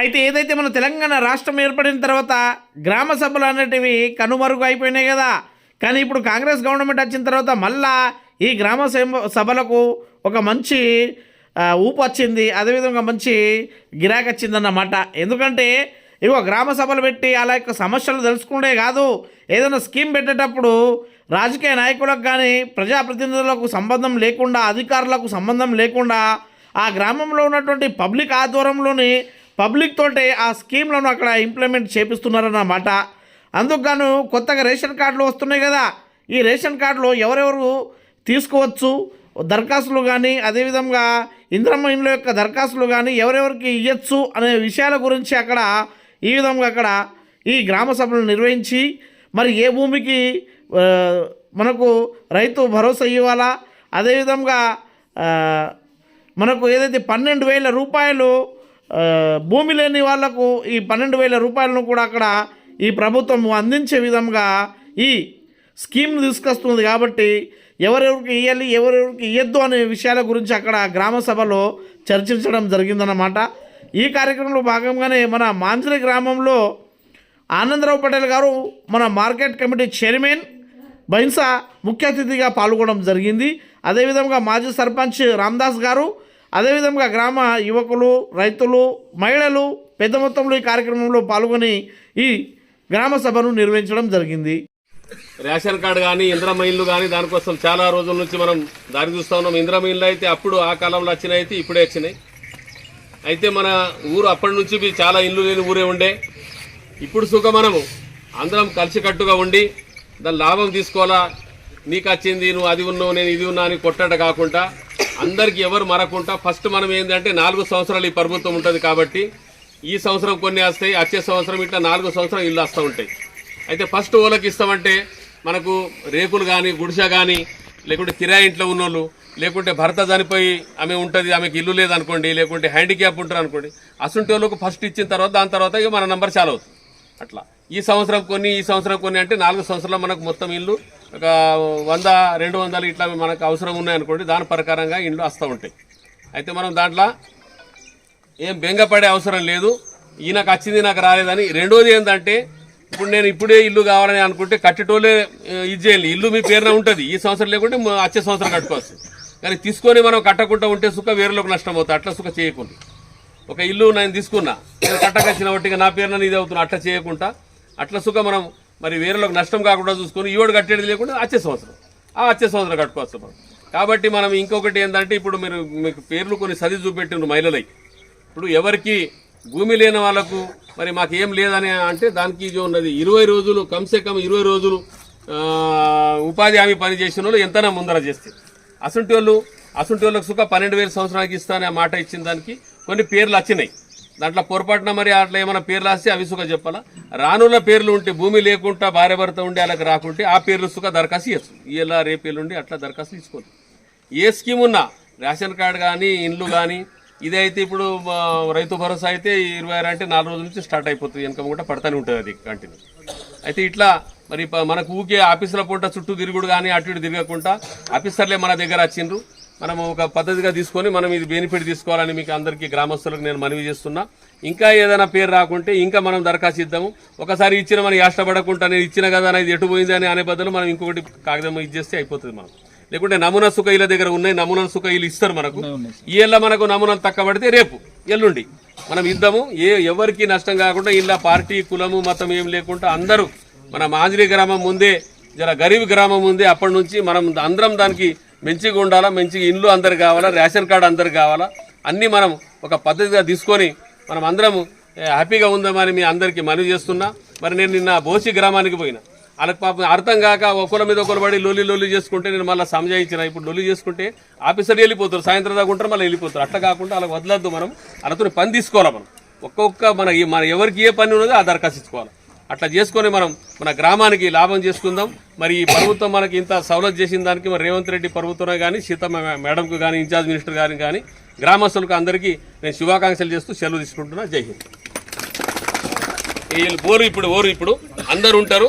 అయితే ఏదైతే మన తెలంగాణ రాష్ట్రం ఏర్పడిన తర్వాత గ్రామ సభలు అనేటివి కనుమరుగు అయిపోయినాయి కదా. కానీ ఇప్పుడు కాంగ్రెస్ గవర్నమెంట్ వచ్చిన తర్వాత మళ్ళా ఈ గ్రామ సభలకు ఒక మంచి ఊపు వచ్చింది. అదేవిధంగా మంచి గిరాకీ వచ్చిందన్నమాట. ఎందుకంటే ఇగో గ్రామ సభలు పెట్టి అలా యొక్క సమస్యలు తెలుసుకుంటే కాదు. ఏదైనా స్కీమ్ పెట్టేటప్పుడు రాజకీయ నాయకులకు కానీ ప్రజాప్రతినిధులకు సంబంధం లేకుండా అధికారులకు సంబంధం లేకుండా ఆ గ్రామంలో ఉన్నటువంటి పబ్లిక్ ఆధ్వర్యంలోని పబ్లిక్ తోటే ఆ స్కీమ్లను అక్కడ ఇంప్లిమెంట్ చేపిస్తున్నారన్నమాట అందుకు గాను కొత్తగా రేషన్ కార్డులు వస్తున్నాయి కదా. ఈ రేషన్ కార్డులో ఎవరెవరు తీసుకోవచ్చు? దరఖాస్తులు కానీ అదేవిధంగా ఇంద్రమ్మ ఇండ్ల యొక్క దరఖాస్తులు కానీ ఎవరెవరికి ఇవ్వచ్చు అనే విషయాల గురించి అక్కడ ఈ విధంగా అక్కడ ఈ గ్రామ సభలు నిర్వహించి మరి ఏ భూమికి మనకు రైతు భరోసా ఇవ్వాలా? అదేవిధంగా మనకు ఏదైతే పన్నెండు వేల రూపాయలు భూమి లేని వాళ్ళకు ఈ పన్నెండు వేల రూపాయలను కూడా అక్కడ ఈ ప్రభుత్వం అందించే విధంగా ఈ స్కీమ్ను తీసుకొస్తుంది కాబట్టి ఎవరెవరికి ఇవ్వాలి ఎవరెవరికి ఇవ్వద్దు అనే విషయాల గురించి అక్కడ గ్రామ సభలో చర్చించడం జరిగిందన్నమాట. ఈ కార్యక్రమంలో భాగంగానే మన మాంజలి గ్రామంలో ఆనందరావు పటేల్ గారు మన మార్కెట్ కమిటీ చైర్మన్ బైన్సా ముఖ్య అతిథిగా పాల్గొనడం జరిగింది. అదేవిధంగా మాజీ సర్పంచ్ రామ్దాస్ గారు అదేవిధంగా గ్రామ యువకులు రైతులు మహిళలు పెద్ద మొత్తంలో ఈ కార్యక్రమంలో పాల్గొని ఈ గ్రామ సభను నిర్వహించడం జరిగింది. రేషన్ కార్డు కానీ ఇంద్రమ్మ ఇల్లు కానీ దానికోసం చాలా రోజుల నుంచి మనం దారి చూస్తూ ఉన్నాం. ఇంద్రమ ఇల్లు అయితే అప్పుడు ఆ కాలంలో వచ్చినాయి అయితే ఇప్పుడే వచ్చినాయి. అయితే మన ఊరు అప్పటి నుంచి చాలా ఇల్లు లేని ఊరే ఉండే. ఇప్పుడు సుఖ మనము అందరం కలిసికట్టుగా ఉండి దాని లాభం తీసుకోవాలా? నీకు వచ్చింది నువ్వు అది ఉన్నావు నేను ఇది ఉన్నా అని కొట్టట కాకుండా అందరికి ఎవరు మరకుండా ఫస్ట్ మనం ఏంటంటే నాలుగు సంవత్సరాలు ఈ ప్రభుత్వం ఉంటుంది కాబట్టి ఈ సంవత్సరం కొన్ని వస్తాయి వచ్చే సంవత్సరం ఇట్లా నాలుగు సంవత్సరం ఇల్లు వస్తూ ఉంటాయి. అయితే ఫస్ట్ ఓలకి ఇస్తామంటే మనకు రేకులు కానీ గుడిసె కానీ లేకుంటే కిరాయి ఇంట్లో ఉన్నోళ్ళు లేకుంటే భర్త చనిపోయి ఆమె ఉంటుంది ఆమెకి ఇల్లు లేదనుకోండి లేకుంటే హ్యాండిక్యాప్ ఉంటారు అనుకోండి అసుంటి వాళ్ళకు ఫస్ట్ ఇచ్చిన తర్వాత దాని తర్వాత ఇక మన నెంబర్ చాలా అవుతుంది. అట్లా. ఈ సంవత్సరం కొన్ని ఈ సంవత్సరం కొన్ని అంటే నాలుగు సంవత్సరాలు మనకు మొత్తం ఇల్లు ఒక వంద రెండు వందలు ఇట్లా మనకు అవసరం ఉన్నాయనుకోండి దాని ప్రకారంగా ఇండ్లు వస్తూ ఉంటాయి. అయితే మనం దాంట్లో ఏం బెంగపడే అవసరం లేదు ఈ నాకు వచ్చింది నాకు రాలేదని. రెండోది ఏంటంటే ఇప్పుడు నేను ఇప్పుడే ఇల్లు కావాలని అనుకుంటే కట్టేటోళ్ళే ఇది చేయాలి ఇల్లు మీ పేరున ఉంటుంది. ఈ సంవత్సరం లేకుంటే వచ్చే సంవత్సరం కట్టుకోవచ్చు కానీ తీసుకొని మనం కట్టకుండా ఉంటే సుఖ వేరేలోకి నష్టం అవుతుంది. అట్లా సుఖ చేయకుండా. ఒక ఇల్లు నేను తీసుకున్నా నేను కట్టకొచ్చిన ఒకటిగా నా పేరున ఇది అవుతున్నా అట్లా చేయకుండా అట్లా సుఖ మనం మరి వేరేలోకి నష్టం కాకుండా చూసుకొని ఈవిడ కట్టేది లేకుండా వచ్చే సంవత్సరం. ఆ వచ్చే సంవత్సరం కట్టుకోవచ్చు మనం. కాబట్టి మనం ఇంకొకటి ఏంటంటే ఇప్పుడు మీరు మీకు పేర్లు కొన్ని సది చూపెట్టిండ్రు మహిళలై. ఇప్పుడు ఎవరికి భూమి లేని వాళ్ళకు మరి మాకు ఏం లేదని అంటే దానికి ఇది ఉన్నది. ఇరవై రోజులు కమ్సే కమ్ ఇరవై రోజులు ఉపాధి హామీ పని చేసిన వాళ్ళు ఎంతైనా ముందర చేస్తే. అసంటి వాళ్ళు అసంటి వాళ్ళకి సుఖ పన్నెండు వేల సంవత్సరానికి ఇస్తానే మాట ఇచ్చిన దానికి కొన్ని పేర్లు వచ్చినాయి. దాంట్లో పొరపాటున మరి అట్లా ఏమైనా పేర్లు రాస్తే అవి సుఖ చెప్పాలా? రానుల పేర్లు ఉంటే భూమి లేకుండా భార్య భర్త ఉండి అలాగే రాకుంటే ఆ పేర్లు సుఖ దరఖాస్తు ఇవ్వచ్చు ఇలా రేపేళ్ళు ఉండి అట్లా దరఖాస్తు తీసుకోవాలి ఏ స్కీమ్ ఉన్నా రేషన్ కార్డు కానీ ఇండ్లు కానీ ఇదైతే ఇప్పుడు రైతు భరోసా అయితే ఇరవై ఆరు అంటే నాలుగు రోజుల నుంచి స్టార్ట్ అయిపోతుంది. ఇన్కమ్ కూడా పడతానే ఉంటుంది అది కంటిన్యూ. అయితే ఇట్లా మరి మనకు ఊకే ఆఫీసుల పూట చుట్టూ తిరుగుడు కానీ అటు ఇటు తిరగకుండా ఆఫీసర్లే మన దగ్గర వచ్చిండ్రు. మనం ఒక పద్ధతిగా తీసుకొని మనం ఇది బెనిఫిట్ తీసుకోవాలని మీకు అందరికీ గ్రామస్తులకు నేను మనవి చేస్తున్నా. ఇంకా ఏదైనా పేరు రాకుంటే ఇంకా మనం దరఖాస్తు ఇద్దాము. ఒకసారి ఇచ్చిన మనం ఇష్టపడకుండా నేను ఇచ్చిన కదా అనేది ఎటు పోయింది అని అనే బదులు మనం ఇంకొకటి కాగితం ఇచ్చేస్తే అయిపోతుంది మనం లేకుంటే నమూనా సుఖ ఇళ్ళ దగ్గర ఉన్నాయి నమూనా సుఖ ఇల్లు ఇస్తారు మనకు. ఈ ఏళ్ళ మనకు నమూనాలు తక్కువ పడితే రేపు ఎల్లుండి మనం ఇద్దాము. ఏ ఎవరికి నష్టం కాకుండా ఇలా పార్టీ కులము మతం ఏం లేకుండా అందరూ మన మాంజరి గ్రామం ముందే జర గరీబ్ గ్రామం ముందే అప్పటి నుంచి మనం అందరం దానికి మంచిగా ఉండాలా మంచిగా ఇండ్లు అందరికి కావాలా రేషన్ కార్డు అందరికి కావాలా? అన్నీ మనం ఒక పద్ధతిగా తీసుకొని మనం అందరం హ్యాపీగా ఉందామని మీ అందరికీ మనవి చేస్తున్నా. మరి నేను నిన్న బోసి గ్రామానికి పోయినా. వాళ్ళకి పాపం అర్థం కాక ఒకళ్ళ మీద ఒకరు పడి లొల్లి లొల్లి చేసుకుంటే నేను మళ్ళీ సంజాయించిన ఇప్పుడు లొల్లి చేసుకుంటే ఆఫీసర్ వెళ్ళిపోతారు సాయంత్రం దాకా ఉంటారు మళ్ళీ వెళ్ళిపోతారు. అట్లా కాకుండా వాళ్ళకి వదలద్దు మనం. వాళ్ళతో పని తీసుకోవాలి మనం. ఒక్కొక్క మన మన ఎవరికి ఏ పని ఉన్నదో ఆ దరఖాస్తు ఇచ్చుకోవాలి. అట్లా చేసుకొని మనం మన గ్రామానికి లాభం చేసుకుందాం. మరి ఈ ప్రభుత్వం మనకి ఇంత సవలత్ చేసిన దానికి మరి రేవంత్ రెడ్డి ప్రభుత్వమే కానీ సీతమ్మ మేడంకు కానీ ఇన్ఛార్జ్ మినిస్టర్ గారికి కానీ గ్రామస్తులకు అందరికీ నేను శుభాకాంక్షలు చేస్తూ సెలవు తీసుకుంటున్నా. జై హింద్. వీళ్ళు ఓరు ఇప్పుడు ఓరు ఇప్పుడు. అందరు ఉంటారు.